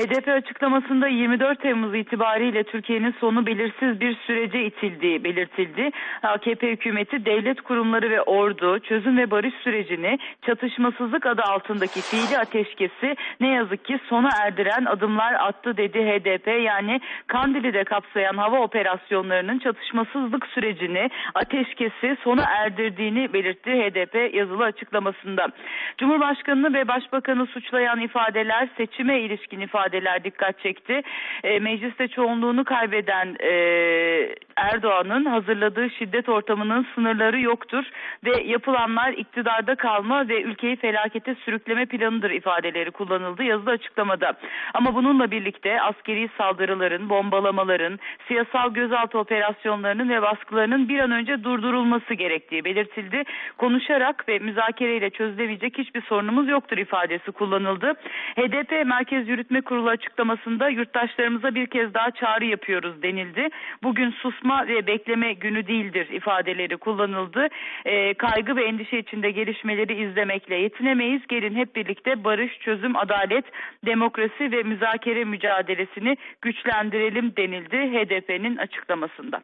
HDP açıklamasında 24 Temmuz itibariyle Türkiye'nin sonu belirsiz bir sürece itildiği belirtildi. AKP hükümeti devlet kurumları ve ordu çözüm ve barış sürecini çatışmasızlık adı altındaki fiili ateşkesi ne yazık ki sona erdiren adımlar attı dedi HDP. Yani Kandil'i de kapsayan hava operasyonlarının çatışmasızlık sürecini ateşkesi sona erdirdiğini belirtti HDP yazılı açıklamasında. Cumhurbaşkanını ve Başbakanı suçlayan ifadeler seçime ilişkin ifadeler dikkat çekti. E, mecliste çoğunluğunu kaybeden e, Erdoğan'ın hazırladığı şiddet ortamının sınırları yoktur ve yapılanlar iktidarda kalma ve ülkeyi felakete sürükleme planıdır ifadeleri kullanıldı yazılı açıklamada. Ama bununla birlikte askeri saldırıların, bombalamaların, siyasal gözaltı operasyonlarının ve baskılarının bir an önce durdurulması gerektiği belirtildi. Konuşarak ve müzakereyle çözülebilecek hiçbir sorunumuz yoktur ifadesi kullanıldı. HDP Merkez Yürütme Kurulu açıklamasında yurttaşlarımıza bir kez daha çağrı yapıyoruz denildi. Bugün susma ve bekleme günü değildir ifadeleri kullanıldı. E, kaygı ve endişe içinde gelişmeleri izlemekle yetinemeyiz. Gelin hep birlikte barış, çözüm, adalet, demokrasi ve müzakere mücadelesini güçlendirelim denildi HDP'nin açıklamasında.